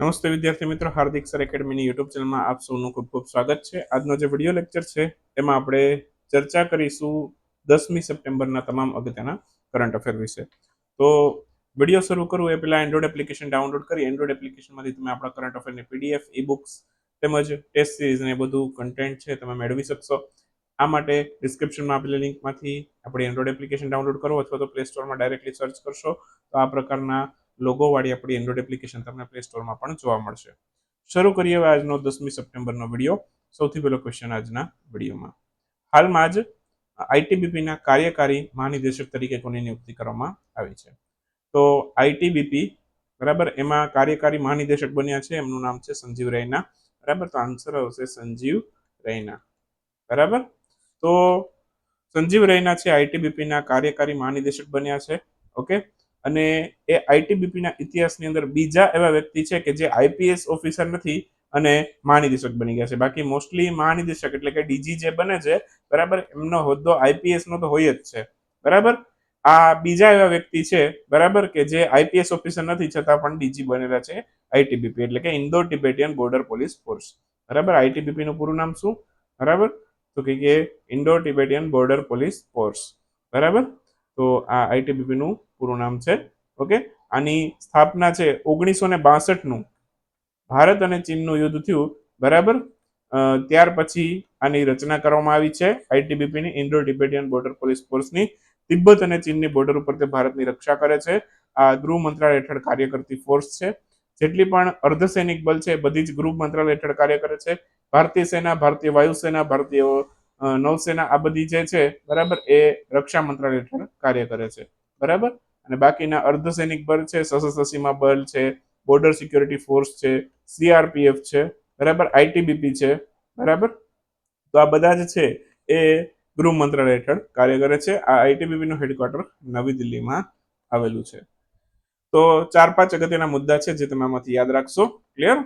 નમસ્તે વિદ્યાર્થી મિત્રો, હાર્દિક સર એકેડમીની યુટ્યુબ ચેનલમાં આપ સૌનું ખૂબ ખૂબ સ્વાગત છે. આજનો જે વીડિયો લેક્ચર છે, એમાં આપણે ચર્ચા કરીશું દસમી સપ્ટેમ્બરના તમામ અગત્યના કરંટ અફેર વિશે. તો વીડિયો શરૂ કરવું એ પહેલાં એન્ડ્રોઇડ એપ્લિકેશન ડાઉનલોડ કરી. એન્ડ્રોઇડ એપ્લિકેશનમાંથી તમે આપણા કરંટ અફેરની પીડીએફ ઈ બુક્સ તેમજ ટેસ્ટ સિરીઝ ને બધું કન્ટેન્ટ છે, તમે મેળવી શકશો. આ માટે ડિસ્ક્રિપ્શનમાં આપેલી લિંકમાંથી આપણે એન્ડ્રોઇડ એપ્લિકેશન ડાઉનલોડ કરો અથવા તો પ્લે સ્ટોરમાં ડાયરેક્ટલી સર્ચ કરશો. તો આ પ્રકારના લોગોવાળી આપણી એન્ડ્રોઇડ એપ્લિકેશન તમને પ્લે સ્ટોરમાં પણ જોવા મળશે. શરૂ કરીએ હવે આજનો દસમી સપ્ટેમ્બરનો વીડિયો. સૌથી પહેલો ક્વેશ્ચન આજના વિડીયોમાં. હાલમાં જ આઈટીબીપીના કાર્યકારી મહાનિદેશક તરીકે કોની નિયુક્તિ કરવામાં આવી છે? તો આઈટીબીપી બરાબર, એમાં કાર્યકારી મહાનિદેશક બન્યા છે. એમનું નામ છે સંજીવ રૈના. બરાબર, તો આન્સર આવશે સંજીવ રૈના. બરાબર? તો સંજીવ રૈના છે આઈટીબીપીના કાર્યકારી મહાનિદેશક બન્યા છે. ઓકે? અને એ આઈટીબીપીના ઇતિહાસની અંદર બીજા એવા વ્યક્તિ છે કે જે આઈપીએસ ઓફિસર નથી અને મહાનિદેશક બની ગયા છે. બાકી મોસ્ટલી મહાનિદેશક એટલે કે ડીજી જે બને છે, બરાબર, એમનો હોદ્દો આઈપીએસનો તો હોય જ છે. બરાબર? આ બીજા એવા વ્યક્તિ છે, બરાબર, કે જે આઈપીએસ ઓફિસર નથી છતાં પણ ડીજી બનેલા છે આઈટીબીપી, એટલે કે Indo Tibetan border police force. બરાબર? આઈટીબીપી નું પૂરું નામ શું? બરાબર? તો કે Indo Tibetan border police force. બરાબર? તો આ આઈટીબીપીનું પૂરું નામ છે. ઓકે? આની સ્થાપના છે ઓગણીસો ને બાસઠનું. ભારત અને ચીનનું યુદ્ધ થયું, બરાબર? ત્યાર પછી આની રચના કરવામાં આવી છે આઈટીબીપીની ઇન્ડો ટિબેટિયન બોર્ડર પોલીસ ફોર્સની તિબ્બત અને ચીનની બોર્ડર ઉપર તે ભારતની રક્ષા કરે છે. આ ગૃહ મંત્રાલય હેઠળ કાર્ય કરતી ફોર્સ છે. જેટલી પણ અર્ધસૈનિક બલ છે બધી જ ગૃહ મંત્રાલય હેઠળ કાર્ય કરે છે. ભારતીય સેના, ભારતીય વાયુસેના, ભારતીય નૌસેના આ બધી જે છે, બરાબર, એ રક્ષા મંત્રાલય હેઠળ કાર્ય કરે છે. બરાબર? અને બાકીના અર્ધસૈનિક બળ છે સશસ્ત્ર સીમા બળ છે બોર્ડર સિક્યોરિટી ફોર્સ છે સીઆરપીએફ છે, બરાબર? આઈટીબીપી છે, બરાબર? તો આ બધા જ છે, એ ગૃહ મંત્રાલય હેઠળ કાર્ય કરે છે. આ આઈટીબીપીનું હેડક્વાર્ટર નવી દિલ્હીમાં આવેલું છે. તો ચાર પાંચ અગત્યના મુદ્દા છે, જે તમે આમાંથી યાદ રાખશો. ક્લિયર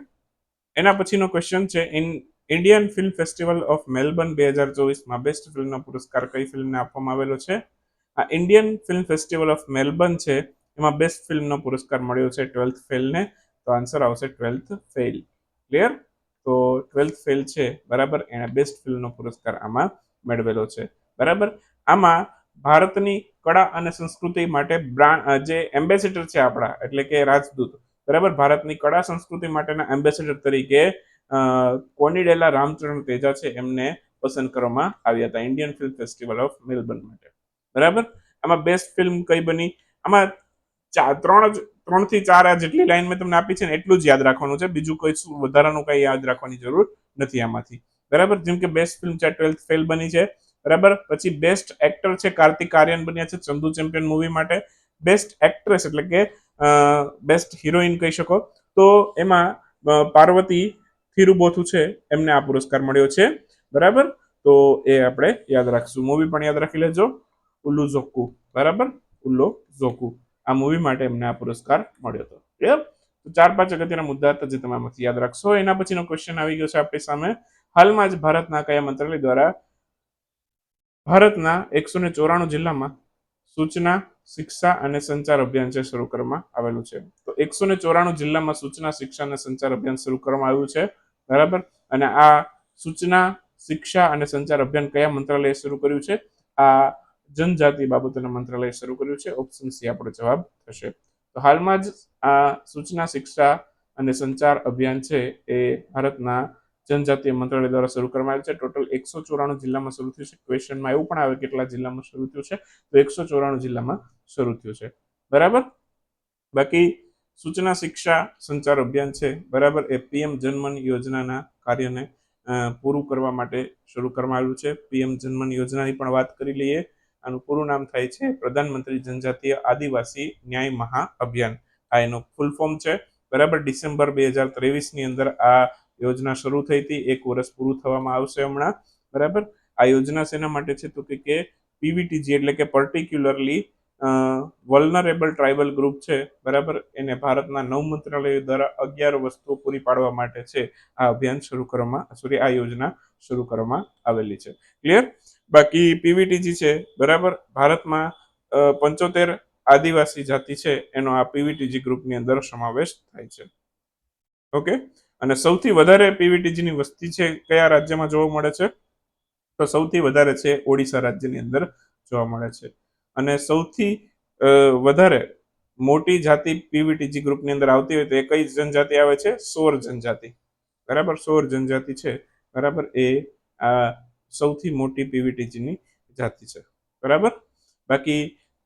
એના પછીનો ક્વેશ્ચન છે in Indian film festival of Melbourne બે હજાર ચોવીસમાં બેસ્ટ ફિલ્મનો પુરસ્કાર કઈ ફિલ્મને આપવામાં આવેલો છે? આ Indian film festival of Melbourne છે, એમાં બેસ્ટ ફિલ્મનો પુરસ્કાર મળ્યો છે ટ્વેલ્થ ફેલને. તો આન્સર આવશે ટ્વેલ્થ ફેલ. ક્લિયર તો ટ્વેલ્થ ફેલ છે, બરાબર? એણે બેસ્ટ ફિલ્મનો પુરસ્કાર આમાં મેળવેલો છે. બરાબર? આમાં ભારતની કળા અને સંસ્કૃતિ માટે બ્રાન્ડ જે એમ્બેસેડર છે આપણા, એટલે કે રાજદૂત. બરાબર? ભારતની કળા સંસ્કૃતિ માટેના એમ્બેસેડર તરીકે કોનીડેલા રામચરણ તેજા છે એમને પસંદ કરવામાં આવ્યા હતા Indian film festival of Melbourne માટે. બરાબર? આમાં બેસ્ટ ફિલ્મ કઈ બની? આમાં ત્રણ જ ત્રણથી ચાર આ જેટલી લાઈન મેં તમને આપી છે ને એટલું જ યાદ રાખવાનું છે. બીજું કોઈ વધારાનું કઈ યાદ રાખવાની જરૂર નથી આમાંથી. બરાબર? જેમ કે બેસ્ટ ફિલ્મ છે ટ્વેલ્થ ફેલ બની છે. બરાબર? પછી બેસ્ટ એક્ટર છે કાર્તિક આર્યન બન્યા છે ચંદુ ચેમ્પિયન મૂવી માટે. બેસ્ટ એક્ટ્રેસ એટલે કે બેસ્ટ હિરોઈન કહી શકો. તો એમાં પાર્વતી થિરુબોથુ છે, એમને આ પુરસ્કાર મળ્યો છે. બરાબર? તો એ આપણે યાદ રાખીશું. મૂવી પણ યાદ રાખી લેજો. ઉલ્લુ ઝોકુ બરાબર? ઉલ્લો ઝોકુ આ મૂવી માટે એમને આ પુરસ્કાર મળ્યો હતો. ક્લિયર તો ચાર પાંચ અગત્યના મુદ્દા હતા જે તમે યાદ રાખશો. એના પછીનો ક્વેશ્ચન આવી ગયો છે આપણી સામે. હાલમાં જ ભારતના કયા મંત્રાલય દ્વારા ભારતના એકસો ને ચોરાણું જિલ્લામાં સૂચના, શિક્ષા અને સંચાર અભિયાન છે શરૂ કરવામાં આવેલું છે. તો એકસો ને ચોરાણું જિલ્લામાં સૂચના, શિક્ષા અને સંચાર અભિયાન શરૂ કરવામાં આવ્યું છે. બરાબર? અને આ સૂચના, શિક્ષા અને સંચાર અભિયાન કયા મંત્રાલયે શરૂ કર્યું છે? આ જનજાતિ બાબતોના મંત્રાલયે શરૂ કર્યું છે. ઓપ્શન સી આપણો જવાબ થશે. તો હાલમાં જ આ સૂચના, શિક્ષા અને સંચાર અભિયાન છે એ ભારતના જનજાતીય મંત્રાલય દ્વારા શરૂ કરવામાં આવ્યું છે. ટોટલ એકસો ચોરાણું જિલ્લામાં શરૂ થયું છે. ક્વેશ્ચનમાં એવું પણ આવે કેટલા જિલ્લામાં શરૂ થયું છે? તો એકસો ચોરાણું જિલ્લામાં શરૂ થયું છે. બરાબર? બાકી સૂચના શિક્ષા સંચાર અભિયાન છે. બરાબર, એ પીએમ જનમન યોજનાના કાર્યને પૂરું કરવા માટે શરૂ કરવામાં આવ્યું છે. પીએમ જનમન યોજનાની પણ વાત કરી લઈએ. આનું પૂરું નામ થાય છે પ્રધાનમંત્રી જનજાતીય આદિવાસી ન્યાય મહા અભિયાન. આ એનું ફૂલ ફોર્મ છે. બરાબર, ડિસેમ્બર બે હજાર ત્રેવીસની અંદર આ યોજના શરૂ થઈ હતી. એક વર્ષ પૂરું થવામાં આવશે હમણાં. બરાબર? આ યોજના શેના માટે છે તો કે પીવીટીજી એટલે કે પર્ટિક્યુલરલી વલ્નરેબલ ટ્રાઇબલ ગ્રુપ છે, બરાબર? એને ભારતના નવ મંત્રાલયો દ્વારા અગિયાર વસ્તુઓ પૂરી પાડવા માટે છે, આ અભિયાન શરૂ કરવામાં સોરી આ યોજના શરૂ કરવામાં આવેલી છે. ક્લિયર બાકી પીવીટીજી છે, બરાબર? ભારતમાં પંચોતેર આદિવાસી જાતિ છે, એનો આ પીવીટીજી ગ્રુપની અંદર સમાવેશ થાય છે. ઓકે અને સૌથી વધારે પીવીટીજીની વસ્તી છે, કયા રાજ્યમાં જોવા મળે છે? તો સૌથી વધારે છે, ઓડિશા રાજ્યની અંદર જોવા મળે છે. અને સૌથી વધારે મોટી જાતિ પીવીટીજી ગ્રુપની અંદર આવતી હોય તો એ કઈ જનજાતિ આવે છે? સોર જનજાતિ. બરાબર? સોર જનજાતિ છે. બરાબર? એ આ સૌથી મોટી પીવીટીજીની જાતિ છે. બરાબર? બાકી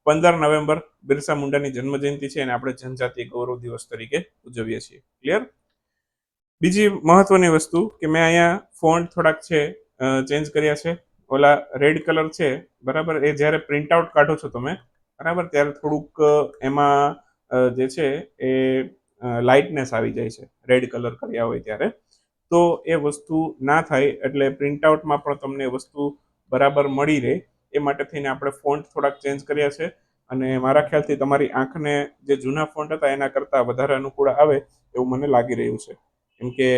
પંદર નવેમ્બર બિરસા મુંડાની જન્મજયંતિ છે અને આપણે જનજાતિ ગૌરવ દિવસ તરીકે ઉજવીએ છીએ. ક્લિયર બીજી મહત્વની વસ્તુ કે મેં અહીંયા ફોન્ટ થોડાક છે ચેન્જ કર્યા છે. ઓલા રેડ કલર છે, બરાબર? એ જ્યારે પ્રિન્ટ આઉટ કાઢો છો તમે, બરાબર? ત્યારે થોડુંક એમાં જે છે એ લાઇટનેસ આવી જાય છે રેડ કલર કર્યા હોય ત્યારે. તો એ વસ્તુ ના થાય, એટલે પ્રિન્ટ આઉટમાં પણ તમને વસ્તુ બરાબર મળી રહે. એ માટે થઈને આપણે ફોન્ટ થોડાક ચેન્જ કર્યા છે. અને મારા ખ્યાલથી તમારી આંખને જે જૂના ફોન્ટ હતા, એના કરતાં વધારે અનુકૂળ આવે એવું મને લાગી રહ્યું છે. કેમ કે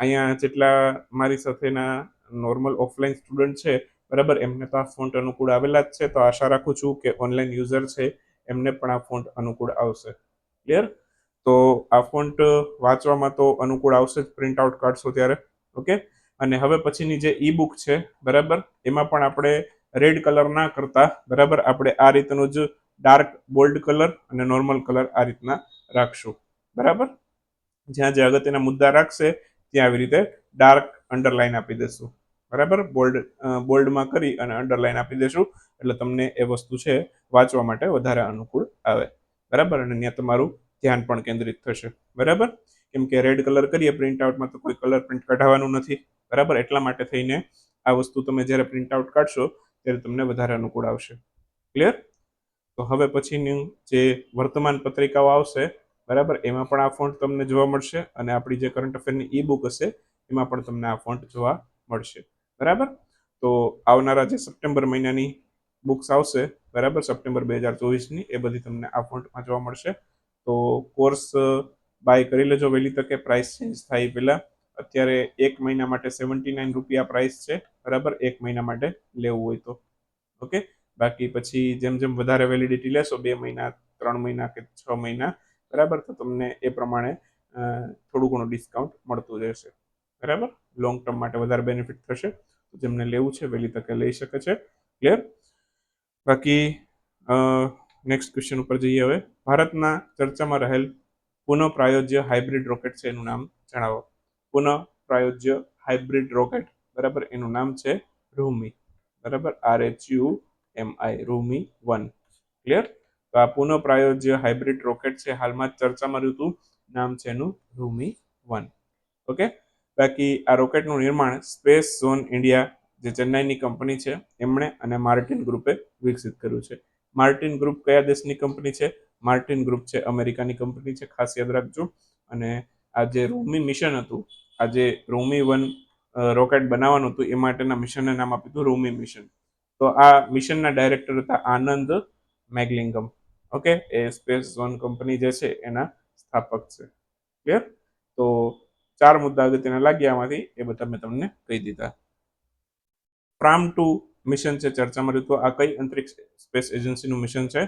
અહીંયા જેટલા મારી સાથેના નોર્મલ ઓફલાઈન સ્ટુડન્ટ છે, બરાબર? એમને તો આ ફોન્ટ અનુકૂળ આવેલા જ છે. તો આશા રાખું છું કે ઓનલાઈન યુઝર છે, એમને પણ આ ફોન્ટ અનુકૂળ આવશે. ક્લિયર તો આ ફોન્ટ વાંચવામાં તો અનુકૂળ આવશે જ પ્રિન્ટ આઉટ કાઢશો ત્યારે. ઓકે અને હવે પછીની જે ઈ બુક છે, બરાબર? એમાં પણ આપણે રેડ કલર ના કરતા, બરાબર? આપણે આ રીતનું જ ડાર્ક બોલ્ડ કલર અને નોર્મલ કલર આ રીતના રાખશું. બરાબર? જ્યાં જે અગત્યના મુદ્દા રાખશે, ત્યાં આવી રીતે ડાર્ક અંડરલાઈન આપી દેશું. બરાબર? બોલ્ડ બોલ્ડમાં કરી અને અંડરલાઈન આપી દેશું. એટલે તમને એ વસ્તુ છે, વાંચવા માટે વધારે અનુકૂળ આવે. બરાબર? અને ત્યાં તમારું ધ્યાન પણ કેન્દ્રિત થશે. બરાબર? કેમ કે રેડ કલર કરીએ પ્રિન્ટ આઉટમાં તો કોઈ કલર પ્રિન્ટ કઢાવવાનું નથી. બરાબર? એટલા માટે થઈને આ વસ્તુ તમે જ્યારે પ્રિન્ટ આઉટ કાઢશો, ત્યારે તમને વધારે અનુકૂળ આવશે. ક્લિયર તો હવે પછીની જે વર્તમાન પત્રિકાઓ આવશે, બરાબર? એમાં પણ આ ફોન્ટ તમને જોવા મળશે અને આપણી જે કરંટ અફેરની ઈ બુક હશે, એમાં પણ તમને આ ફોન્ટ જોવા મળશે. બરાબર? તો આવનારા જે સપ્ટેમ્બર મહિનાની બુક્સ આવશે, બરાબર? સપ્ટેમ્બર બે હજાર ચોવીસની, એ બધી તમને આ ફોન્ટમાં જોવા મળશે. તો કોર્સ બાય કરી લેજો વહેલી તકે. પ્રાઇસ ચેન્જ થાય પહેલાં. અત્યારે એક મહિના માટે સેવન્ટી નાઇન રૂપિયા પ્રાઇસ છે, બરાબર? એક મહિના માટે લેવું હોય તો. ઓકે? બાકી પછી જેમ જેમ વધારે વેલિડિટી લેશો, બે મહિના, ત્રણ મહિના કે છ મહિના, બરાબર? તો તમને એ પ્રમાણે થોડું ઘણું ડિસ્કાઉન્ટ મળતું રહેશે. બરાબર? લોંગ ટર્મ માટે વધારે બેનિફિટ થશે. જેમને લેવું છે વહેલી તકે લઈ શકે છે. ક્લિયર બાકી નેક્સ્ટ ક્વેશ્ચન ઉપર જઈએ હવે. ભારતના ચર્ચામાં રહેલ પુનઃ પ્રાયોજ્ય હાઇબ્રિડ રોકેટ છે એનું નામ જણાવો. પુનઃ પ્રાયોજ્ય હાઇબ્રિડ રોકેટ બરાબર? એનું નામ છે રૂમી બરાબર? R H U M I Rumi one clear તો આ પુનઃ પ્રાયોજ્ય હાઇબ્રિડ રોકેટ છે. હાલમાં ચર્ચામાં રહ્યું હતું નામ છે એનું રૂમી વન ઓકે બાકી આ રોકેટનું નિર્માણ સ્પેસ ઝોન ઇન્ડિયા, જે ચેન્નાઈની કંપની છે, એમણે અને માર્ટિન ગ્રુપે વિકસિત કર્યું છે. માર્ટિન ગ્રુપ કયા દેશની કંપની છે? માર્ટિન ગ્રુપ છે અમેરિકાની કંપની છે, ખાસ યાદ રાખજો. અને આ જે રોમી મિશન હતું, આ જે રોમી વન રોકેટ બનાવવાનું હતું, એ માટેના મિશનને નામ આપ્યું હતું રોમી મિશન. તો આ મિશનના ડાયરેક્ટર હતા આનંદ મેગલિંગમ. ઓકે? એ સ્પેસ ઝોન કંપની જે છે, એના સ્થાપક છે. ક્લિયર? તો ચાર મુદ્દા અગત્યના લાગ્યા આમાંથી, એ બધા મેં તમને કહી દીધા. ફ્રામ ટુ મિશન છે, ચર્ચામાં રહ્યું હતું આ કઈ અંતરિક્ષ સ્પેસ એજન્સીનું મિશન છે?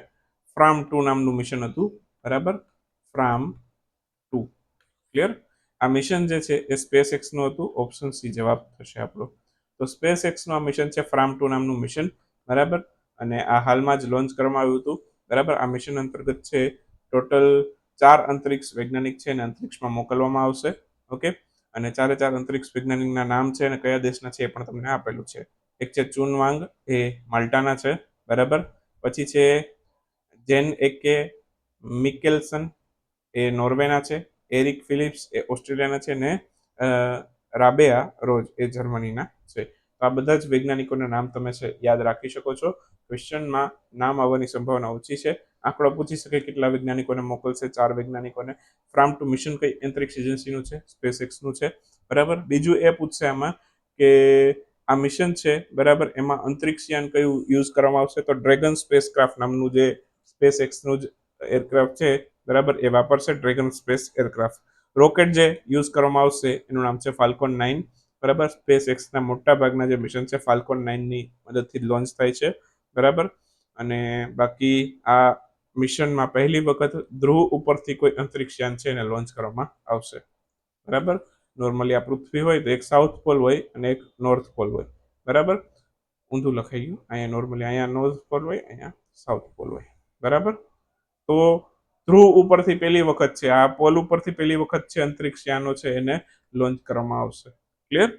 ફ્રામ ટુ નામનું મિશન હતું, બરાબર? Fram two. ક્લિયર આ મિશન જે છે, એ સ્પેસ એક્સનું હતું, ઓપ્શન સી જવાબ થશે આપણો. તો સ્પેસ એક્સનું આ મિશન છે, ફ્રામ ટુ નામનું મિશન, બરાબર? અને આ હાલમાં જ લોન્ચ કરવામાં આવ્યું હતું, બરાબર? આ મિશન અંતર્ગત છે, ટોટલ ચાર અંતરિક્ષ વૈજ્ઞાનિક છે અને અંતરિક્ષમાં મોકલવામાં આવશે. ઓકે? અને ચારે ચાર અંતરિક્ષ વૈજ્ઞાનિકના નામ છે અને કયા દેશના છે એ પણ તમને આપેલું છે. એક છે ચુનવાંગ, એ માલ્ટાના છે, બરાબર? પછી છે જેન એકે મિકેલ્સન, એ નોર્વેના છે, એરિક ફિલિપ્સ એ ઓસ્ટ્રેલિયાના છે ને રાબેયા રોજ એ જર્મનીના છે. તો આ બધા જ વૈજ્ઞાનિકોના નામ તમે છે યાદ રાખી શકો છો. ક્વેશ્ચનમાં નામ આવવાની સંભાવના ઓછી છે. આંકડો પૂછી શકે કેટલા વૈજ્ઞાનિકોને મોકલશે, ચાર વૈજ્ઞાનિકોને. ફ્રામ ટુ મિશન કઈ અંતરિક્ષ એજન્સીનું છે સ્પેસ એક્સનું છે. બરાબર? બીજું એ પૂછશે આમાં કે આ મિશન છે, બરાબર? એમાં અંતરિક્ષયાન કયું યુઝ કરવામાં આવશે? તો ડ્રેગન સ્પેસ ક્રાફ્ટ નામનું જે સ્પેસ એક્સનું જ એરક્રાફ્ટ છે, બરાબર? એ વાપરશે ડ્રેગન સ્પેસ એરક્રાફ્ટ રોકેટ જે યુઝ કરવામાં આવશે, એનું નામ છે ફાલ્કોન નાઇન બરાબર? સ્પેસ એક્સના મોટા ભાગના જે મિશન છે ફાલ્કોન નાઇનની મદદથી લોન્ચ થાય છે. બરાબર? અને બાકી આ મિશનમાં પહેલી વખત ધ્રુવ ઉપરથી કોઈ અંતરિક્ષયાન છે એને લોન્ચ કરવામાં આવશે. બરાબર? નોર્મલી આ પૃથ્વી હોય તો એક સાઉથ પોલ હોય અને એક નોર્થ પોલ હોય. બરાબર? ઊંધું લખાઈ ગયું. અહીંયા નોર્મલી અહીંયા નોર્થ પોલ હોય, અહીંયા સાઉથ પોલ હોય. બરાબર? તો ધ્રુવ ઉપરથી પહેલી વખત છે. આ પોલ ઉપરથી પહેલી વખત છે અંતરિક્ષયાનો છે એને લોન્ચ કરવામાં આવશે. ક્લિયર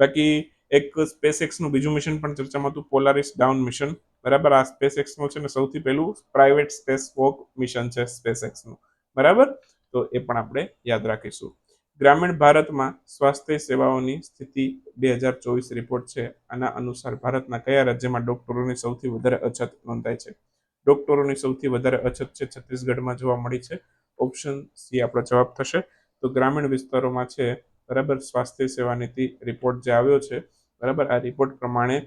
બાકી એક સ્પેસનું બીજું મિશન પણ ચર્ચામાં હતું પોલારિસ ડાઉન મિશન બરાબર? આ સ્પેસ એક્સનું છે ને સૌથી પહેલું પ્રાઇવેટ સ્પેસ વોક મિશન છે સ્પેસ એક્સનું બરાબર? તો એ પણ આપણે યાદ રાખીશું. ગ્રામીણ ભારતમાં સ્વાસ્થ્ય સેવાઓની સ્થિતિ બે હજાર ચોવીસ રિપોર્ટ છે. આના અનુસાર ભારતના કયા રાજ્યમાં ડોક્ટરોની સૌથી વધારે અછત નોંધાય છે? ડોક્ટરોની સૌથી વધારે અછત છે છત્તીસગઢમાં જોવા મળી છે. ઓપ્શન સી આપણો જવાબ થશે. તો ગ્રામીણ વિસ્તારોમાં છે, બરાબર? સ્વાસ્થ્ય સેવા નીતિ રિપોર્ટ જે આવ્યો છે, બરાબર? આ રિપોર્ટ પ્રમાણે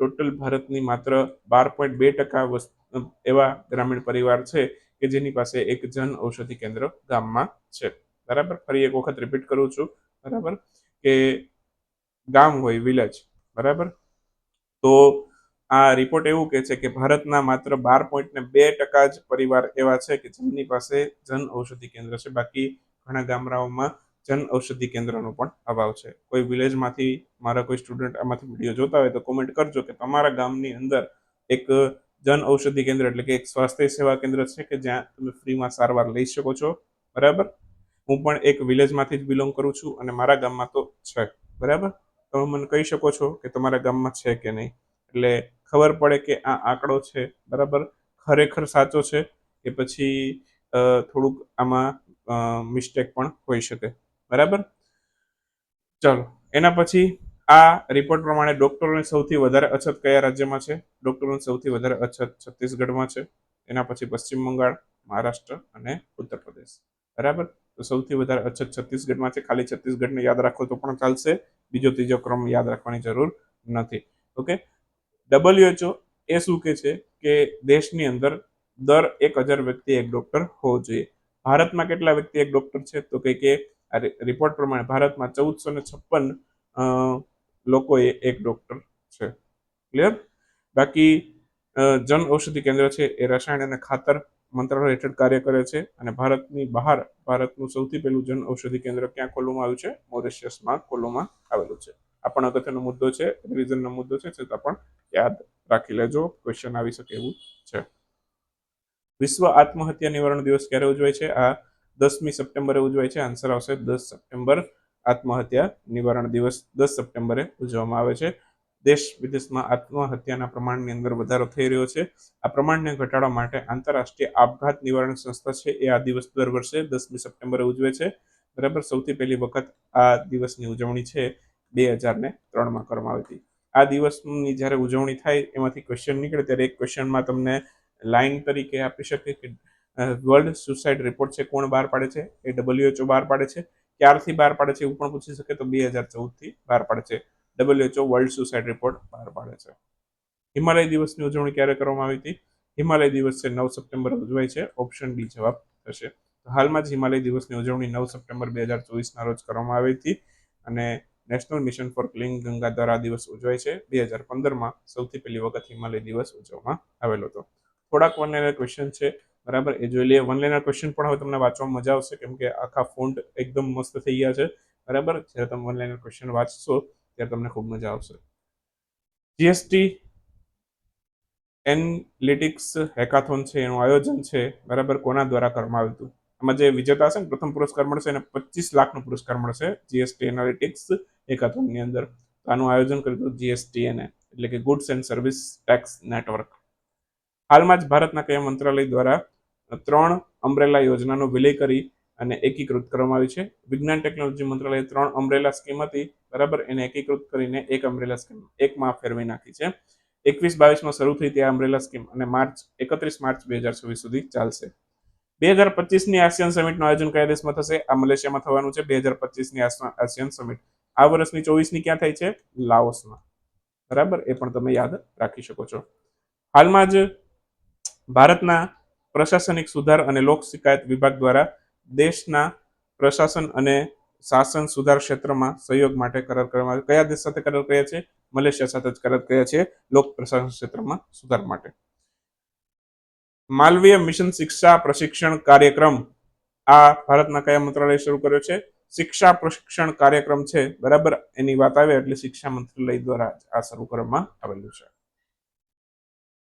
ટોટલ ભારતની માત્ર બાર પોઈન્ટ બે ટકા એવા ગ્રામીણ પરિવાર છે કે જેની પાસે એક જન ઔષધિ કેન્દ્ર ગામમાં છે. બરાબર? ફરી એક વખત રિપીટ કરું છું. બરાબર? કે ગામ હોય વિલેજ બરાબર? તો આ રિપોર્ટ એવું કહે છે કે ભારતના માત્ર બાર પોઈન્ટ ને બે ટકા જ પરિવાર એવા છે કે જેમની પાસે જન ઔષધિ કેન્દ્ર છે. બાકી ઘણા ગામડાઓમાં જન ઔષધિ કેન્દ્રનો પણ અભાવ છે. કોઈ વિલેજમાંથી મારા કોઈ સ્ટુડન્ટ આમાંથી વીડિયો જોતા હોય તો કોમેન્ટ કરજો કે તમારા ગામની અંદર એક જન ઔષધિ કેન્દ્ર એટલે કે એક સ્વાસ્થ્ય સેવા કેન્દ્ર છે કે જ્યાં તમે ફ્રીમાં સારવાર લઈ શકો છો. બરાબર? હું પણ એક વિલેજમાંથી જ બિલોંગ કરું છું અને મારા ગામમાં તો છે. બરાબર? તમે મને કહી શકો છો કે તમારા ગામમાં છે કે નહીં. એટલે ખબર પડે કે આ આંકડો છે. બરાબર? ખરેખર સાચો છે કે પછી થોડુંક આમાં મિસ્ટેક પણ હોઈ શકે. બરાબર? ચલો, એના પછી આ રિપોર્ટ પ્રમાણે ડોક્ટરોની સૌથી વધારે અછત કયા રાજ્યમાં છે? ડોક્ટરોની સૌથી વધારે અછત છત્તીસગઢમાં છે. એના પછી પશ્ચિમ બંગાળ, મહારાષ્ટ્ર અને ઉત્તર પ્રદેશ બરાબર? તો સૌથી વધારે અછત છત્તીસગઢમાં છે. ખાલી છત્તીસગઢને યાદ રાખો તો પણ ચાલશે. બીજો ત્રીજો ક્રમ યાદ રાખવાની જરૂર નથી. ઓકે? ડબલ્યુએચઓ એ શું કે છે કે દેશની અંદર દર એક હજાર વ્યક્તિ એક ડોક્ટર હોવો જોઈએ. ભારતમાં કેટલા વ્યક્તિ એક ડોક્ટર છે? તો કે રિપોર્ટ પ્રમાણે ભારતમાં ચૌદસો ને છપ્પન લોકોએ એક ડોક્ટર છે. ક્લિયર બાકી જન ઔષધિ કેન્દ્ર છે એ રસાયણ અને ખાતર મંત્રાલય હેઠળ કાર્ય કરે છે અને ભારતની બહાર, ભારતનું સૌથી પહેલું જન ઔષધિ કેન્દ્ર ક્યાં ખોલવામાં આવ્યું છે? મોરિશિયસમાં ખોલવામાં આવેલું છે. આ પણ અગત્યનો મુદ્દો છે રિવિઝનનો મુદ્દો છે, છતાં પણ યાદ રાખી લેજો ક્વેશ્ચન આવી શકે એવું છે. વિશ્વ આત્મહત્યા નિવારણ દિવસ ક્યારે ઉજવાય છે? આ દસમી સપ્ટેમ્બરે ઉજવાય છે. આન્સર આવશે દસ સપ્ટેમ્બર. આત્મહત્યા નિવારણ દિવસ દસ સપ્ટેમ્બરે ઉજવવામાં આવે છે. દેશ વિદેશમાં આત્મહત્યાના પ્રમાણની અંદર વધારો થઈ રહ્યો છે. આ પ્રમાણને ઘટાડવા માટે આંતરરાષ્ટ્રીય આપઘાત નિવારણ સંસ્થા છે એ આ દિવસ દર વર્ષે દસમી સપ્ટેમ્બરે ઉજવે છે. બરાબર? સૌથી પહેલી વખત આ દિવસની ઉજવણી છે બે હજાર ને ત્રણમાં કરવામાં આવી હતી. આ દિવસની જ્યારે ઉજવણી થાય એમાંથી ક્વેશ્ચન નીકળે ત્યારે એક ક્વેશ્ચનમાં તમને લાઈન તરીકે આપી શકે કે વર્લ્ડ સુસાઇડ રિપોર્ટ છે, કોણ બહાર પાડે છે? એ ડબલ્યુએચઓ બહાર પાડે છે. ક્યારથી બહાર પાડે છે એવું પણ પૂછી શકે તો બે હજાર ચૌદથી બહાર પાડે છે. ડબલ્યુએચઓ વર્લ્ડ સુસાઇડ રિપોર્ટ બહાર પાડે છે. હિમાલય દિવસની ઉજવણી ક્યારે કરવામાં આવી હતી? હિમાલય દિવસ છે, નવ સપ્ટેમ્બર ઉજવાય છે. ઓપ્શન ડી જવાબ થશે. હાલમાં જ હિમાલય દિવસની ઉજવણી નવ સપ્ટેમ્બર બે હજાર ચોવીસના રોજ કરવામાં આવી હતી અને national mission for clean Ganga દ્વારા દિવસ ઉજવાય છે. બે હજાર પંદરમાં સૌથી પહેલી વખત હિમાલય દિવસ ઉજવવામાં આવેલો હતો. થોડાક વન ક્વેશ્ચન છે. બરાબર? એ જોઈ લઈએ વન લાઇનર ક્વેશ્ચન પણ હવે તમને વાંચવામાં મજા આવશે, કેમ કે આખા ફોન્ટ એકદમ મસ્ત થઈ ગયા છે. બરાબર? જ્યારે તમે વન લાઇનર ક્વેશ્ચન વાંચશો, ત્યારે તમને ખૂબ મજા આવશે. જીએસટી એનલિટિક્સ હેકાથોન છે, એનું આયોજન છે. બરાબર? કોના દ્વારા કરવામાં આવ્યું હતું? આમાં જે વિજેતા હશે ને, પ્રથમ પુરસ્કાર મળશે એને પચીસ લાખનો પુરસ્કાર મળશે જીએસટી એનાલિટિક્સ હેકાથોનની અંદર. આનું આયોજન કર્યું હતું જીએસટી એને એટલે કે goods and service tax network હાલમાં જ ભારતના કયા મંત્રાલય દ્વારા ત્રણ અમ્બ્રેલા યોજનાનો વિલય કરી અને એકીકૃત કરવામાં આવી છે. વિજ્ઞાન ટેકનોલોજી મંત્રાલયે ત્રણ અમ્બ્રેલા સ્કીમ હતી, બરાબર? એને એકીકૃત કરીને એક અમ્બ્રેલા સ્કીમ એકમાં ફેરવી નાખી છે. એકવીસ બાવીસમાં શરૂ થઈ તે અમ્બ્રેલા સ્કીમ અને માર્ચ, એકત્રીસ માર્ચ બે હજાર છવ્વીસ સુધી ચાલશે. બે હજાર પચીસની આસિયાન સમિટનું આયોજન કયા દેશમાં થશે? આ મલેશિયામાં થવાનું છે. બે હજાર પચીસની આસિયાન સમિટ આ વર્ષની ચોવીસની ક્યાં થાય છે? લાઓસમાં. બરાબર? એ પણ તમે યાદ રાખી શકો છો. હાલમાં જ ભારતના પ્રશાસનિક સુધાર અને લોક શિકાયત વિભાગ દ્વારા દેશના પ્રશાસન અને શાસન સુધાર ક્ષેત્રમાં સહયોગ માટે કરાર કરવામાં કયા દેશ સાથે કરાર કર્યા છે? મલેશિયા સાથે જ કરાર કર્યા છે, લોક પ્રશાસન ક્ષેત્રમાં સુધાર માટે. માલવીય મિશન શિક્ષા પ્રશિક્ષણ કાર્યક્રમ આ ભારતના કયા મંત્રાલય શરૂ કર્યો છે? શિક્ષા પ્રશિક્ષણ કાર્યક્રમ છે, બરાબર? એની વાત આવે એટલે શિક્ષા મંત્રાલય દ્વારા આ શરૂ કરવામાં આવેલું છે.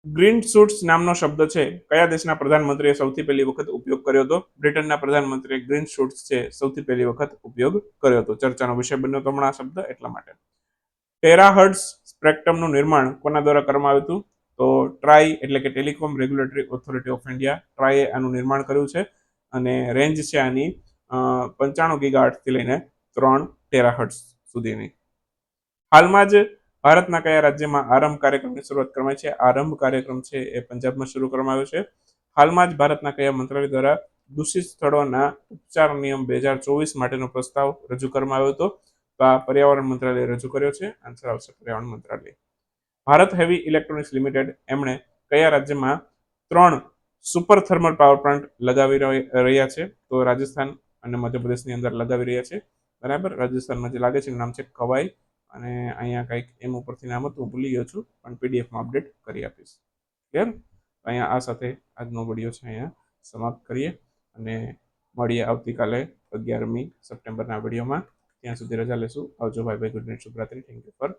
ગ્રીન શૂટ્સ નામનો શબ્દ છે. કયા દેશના પ્રધાનમંત્રીએ સૌથી પહેલી વખત ઉપયોગ કર્યો હતો? બ્રિટનના પ્રધાનમંત્રીએ ગ્રીન શૂટ્સ છે સૌથી પહેલી વખત ઉપયોગ કર્યો હતો. ચર્ચાનો વિષય બન્યો હતો હમણાં શબ્દ એટલા માટે. ટેરાહર્ટ્સ સ્પેક્ટ્રમનું નિર્માણ કોના દ્વારા કરવામાં આવ્યું હતું? તો ટ્રાય એટલે કે telecom regulatory authority of India ટ્રાયે આનું નિર્માણ કર્યું છે અને રેન્જ છે આની પંચાણું ગીગાહર્ટ્સથી લઈને ત્રણ ટેરાહર્ટ્સ સુધીની. હાલમાં જ ભારતના કયા રાજ્યમાં આરંભ કાર્યક્રમની શરૂઆત કરવામાં છે? આરંભ કાર્યક્રમ છે એ પંજાબમાં શરૂ કરવામાં આવ્યો છે. હાલમાં જ ભારતના કયા મંત્રાલય દ્વારા દૂષિત સ્થળોના ઉપચાર નિયમ બે હજાર ચોવીસ માટેનો પ્રસ્તાવ રજૂ કરવામાં આવ્યો હતો? તો આ પર્યાવરણ મંત્રાલયે રજૂ કર્યો છે. આન્સર આવશે પર્યાવરણ મંત્રાલય. ભારત હેવી ઇલેક્ટ્રોનિક્સ લિમિટેડ એમણે કયા રાજ્યમાં ત્રણ સુપર થર્મલ પાવર પ્લાન્ટ લગાવી રહી- રહ્યા છે? તો રાજસ્થાન અને મધ્યપ્રદેશની અંદર લગાવી રહ્યા છે. બરાબર? રાજસ્થાનમાં જે લાગે છે એનું નામ છે કવાઈ. અને અહીંયા કંઈક એમ ઉપરથી નામ હતું, ભૂલી ગયો છું, પણ પીડીએફમાં અપડેટ કરી આપીશ. ક્લિયર અહીંયા આ સાથે આજનો વીડિયો છે અહીંયા સમાપ્ત કરીએ અને મળીએ આવતીકાલે અગિયારમી સપ્ટેમ્બરના વિડીયોમાં. ત્યાં સુધી રજા લેશું. આવજો ભાઈ ભાઈ ગુડ નાઇટ શુભરાત્રી થેન્ક યુ ફોર